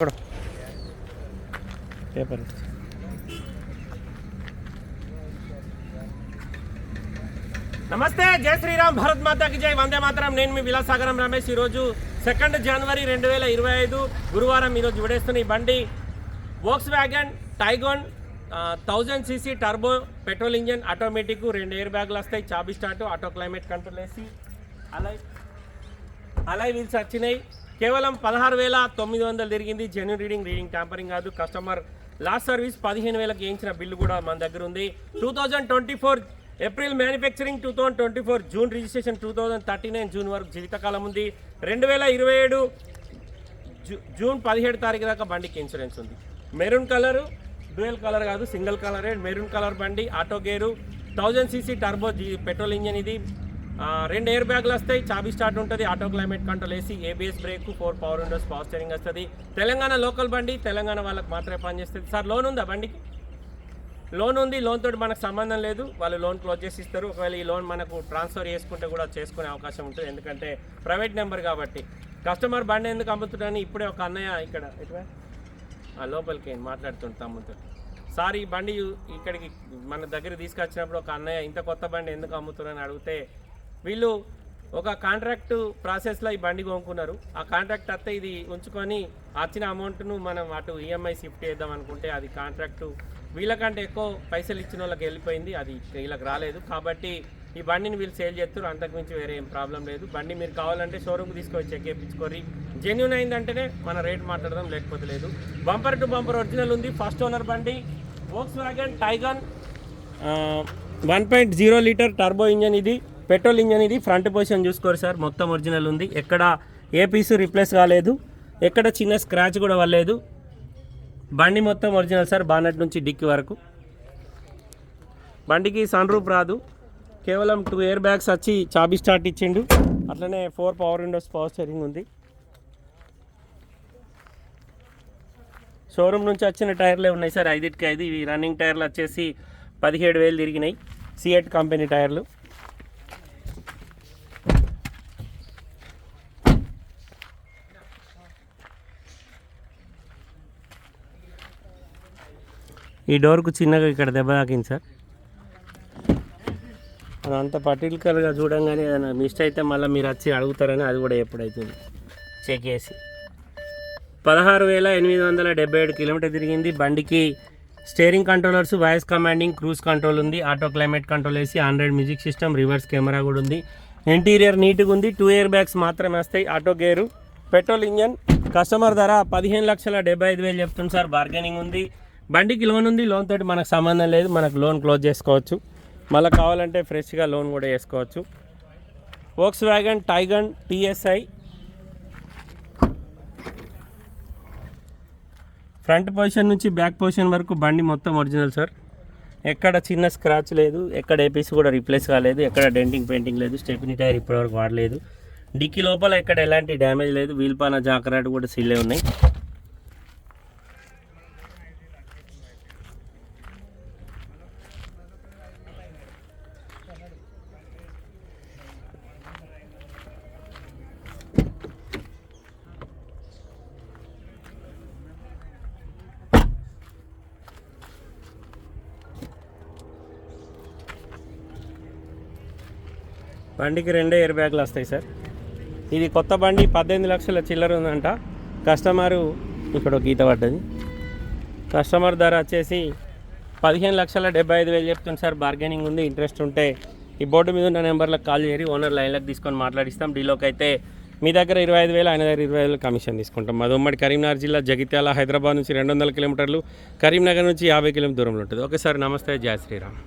ఇక్కడ. పేపర్ నమస్తే జై శ్రీరామ్ భారత్ మాతాకి జై. వందే మాత్రం. నేను మీ విలాసాగరం రమేష్. ఈరోజు సెకండ్ జనవరి రెండు వేల ఇరవై ఐదు గురువారం ఈరోజు విడేస్తున్న ఈ బండి. Volkswagen Taigun thousand CC turbo petrol engine automatic రెండు ఎయిర్ బ్యాగ్లు వస్తాయి. చాబీ స్టార్ట్ ఆటో క్లైమేట్ కంట్రోల్ వేసి. అలై అలై వీల్స్ వచ్చినాయి. కేవలం పదహారు వేల తొమ్మిది వందలు తిరిగింది జెన్యున్ రీడింగ్ రీడింగ్ ట్యాంపరింగ్ కాదు. కస్టమర్ లాస్ట్ సర్వీస్ పదిహేను వేలకు వేయించిన బిల్లు కూడా మన దగ్గర ఉంది. Two thousand twenty four April manufacturing two thousand twenty four June registration two thousand thirty nine June వరకు జీవితకాలం ఉంది. రెండు వేల ఇరవై ఏడు జూ- జూన్ పదిహేడు తారీఖు దాకా బండికి ఇన్సూరెన్స్ ఉంది. మెరూన్ కలరు డ్యూయల్ కలర్ కాదు సింగిల్ కలరే మెరూన్ కలర్ బండి auto gear thousand CC turbo petrol engine ఇది. రెండు ఎయిర్ బ్యాగ్లు వస్తాయి. చాబీ స్టార్ట్ ఉంటుంది. ఆటో క్లైమేట్ కంట్రోల్ వేసి ABS brake four power windows power steering వస్తుంది. తెలంగాణ లోకల్ బండి తెలంగాణ వాళ్ళకి మాత్రమే పనిచేస్తుంది. సార్ లోన్ ఉందా బండికి? లోన్ ఉంది. లోన్ తోటి మనకు సంబంధం లేదు. వాళ్ళు లోన్ క్లోజ్ చేసి ఇస్తారు. ఒకవేళ ఈ లోన్ మనకు ట్రాన్స్ఫర్ చేసుకుంటే కూడా చేసుకునే అవకాశం ఉంటుంది. ఎందుకంటే ప్రైవేట్ నెంబర్ కాబట్టి. కస్టమర్ బండి ఎందుకు అమ్ముతున్నాడని ఇప్పుడే ఒక అన్నయ్య ఇక్కడ ఆ లోపలికి మాట్లాడుతుంటా తమ్ముతో సార్ ఈ బండి ఇక్కడికి మన దగ్గర తీసుకొచ్చినప్పుడు ఒక అన్నయ్య ఇంత కొత్త బండి ఎందుకు అమ్ముతున్నారని అడిగితే వీళ్ళు ఒక కాంట్రాక్ట్ ప్రాసెస్లో ఈ బండి కొనుక్కున్నారు. ఆ కాంట్రాక్ట్ వస్తే ఇది ఉంచుకొని వచ్చిన అమౌంట్ను మనం అటు ఈఎంఐ షిఫ్ట్ చేద్దాం అనుకుంటే అది కాంట్రాక్టు వీళ్ళకంటే ఎక్కువ పైసలు ఇచ్చిన వాళ్ళకి వెళ్ళిపోయింది. అది వీళ్ళకి రాలేదు. కాబట్టి ఈ బండిని వీళ్ళు సేల్ చేస్తారు అంతకుమించి వేరే ఏం ప్రాబ్లం లేదు. బండి మీరు కావాలంటే షోరూమ్కి తీసుకొని చెక్ చేయించుకోరి జెన్యున్ అయిందంటేనే మన రేట్ మాట్లాడదాం లేకపోతే లేదు. బంపర్ టు బంపర్ ఒరిజినల్ ఉంది. ఫస్ట్ ఓనర్ బండి. Volkswagen Taigun one point zero litre turbo engine ఇది. పెట్రోల్ ఇంజన్ ఇది ఫ్రంట్ పొజిషన్ చూసుకోరు సార్. మొత్తం ఒరిజినల్ ఉంది. ఎక్కడ ఏ పీసు రిప్లేస్ కాలేదు. ఎక్కడ చిన్న స్క్రాచ్ కూడా వల్లేదు బండి మొత్తం ఒరిజినల్ సార్ బానట్ నుంచి డిక్కి వరకు. బండికి సన్ రూప్ రాదు. కేవలం టూ ఇయర్ బ్యాగ్స్ వచ్చి చాబీ స్టార్ట్ ఇచ్చిండు. అట్లనే four power windows power steering ఉంది. షోరూమ్ నుంచి వచ్చిన టైర్లే ఉన్నాయి సార్. ఐదుకి ఐదు. ఇవి రన్నింగ్ టైర్లు వచ్చేసి పదిహేడు వేలు తిరిగినాయి. సిఎట్ కంపెనీ టైర్లు. ఈ డోర్కు చిన్నగా ఇక్కడ దెబ్బ తాకింది సార్. అదంత పర్టికులర్గా చూడంగానే ఏదైనా మిస్ అయితే మళ్ళీ మీరు వచ్చి అడుగుతారని అది కూడా ఎప్పుడైతుంది. చెక్ చేసి. పదహారు వేల ఎనిమిది వందల డెబ్బై ఏడు కిలోమీటర్ తిరిగింది. బండికి steering controllers voice commanding cruise control ఉంది. ఆటో క్లైమేట్ కంట్రోల్ వేసి Android music system reverse camera కూడా ఉంది. ఇంటీరియర్ నీట్గా ఉంది. టూ ఇయర్ బ్యాగ్స్ మాత్రమే వస్తాయి. Auto gear petrol engine customer ధర పదిహేను లక్షల డెబ్బై ఐదు వేలు చెప్తుంది సార్. బార్గెనింగ్ ఉంది. బండికి లోన్ ఉంది లోన్ తోటి మనకు సంబంధం లేదు మనకు లోన్ క్లోజ్ చేసుకోవచ్చు. మళ్ళీ కావాలంటే ఫ్రెష్గా లోన్ కూడా చేసుకోవచ్చు Volkswagen Taigun TSI front position నుంచి బ్యాక్ పొజిషన్ వరకు బండి మొత్తం ఒరిజినల్ సార్ ఎక్కడ చిన్న స్క్రాచ్ లేదు ఎక్కడ ఏపీసీ కూడా రీప్లేస్ కాలేదు ఎక్కడ డెంటింగ్ పెయింటింగ్ లేదు స్టెప్నీ టైర్ ఇప్పటివరకు వాడలేదు. డిక్కీ లోపల ఎక్కడ ఎలాంటి డ్యామేజ్ లేదు వీల్ పాన జాకరాట్ కూడా సిల్లే ఉన్నాయి. బండికి రెండే ఎయిర్ బ్యాగ్లు వస్తాయి సార్. ఇది కొత్త బండి పద్దెనిమిది లక్షల చిల్లర ఉందంట. కస్టమరు ఇక్కడ ఒక గీత పడ్డది. కస్టమర్ ధర వచ్చేసి పదిహేను లక్షల డెబ్బై ఐదు వేలు చెప్తుంది సార్. బార్గెనింగ్ ఉంది ఇంట్రెస్ట్ ఉంటే. ఈ బోర్డు మీద ఉన్న నెంబర్లకు కాల్ చేయరి ఓనర్ లైన్లకు తీసుకొని మాట్లాడిస్తాం. డీలోకి అయితే మీ దగ్గర ఇరవై ఐదు వేలు ఆయన దగ్గర ఇరవై వేలు కమిషన్ తీసుకుంటాం. మాది ఉమ్మడి కరీంనగర్ జిల్లా జగిత్యాల హైదరాబాద్ నుంచి రెండు వందల కిలోమీటర్లు. కరీంనగర్ నుంచి యాభై కిలోమీటర్ దూరంలో ఉంటుంది. ఓకే సార్ నమస్తే. జయ శ్రీరామ్.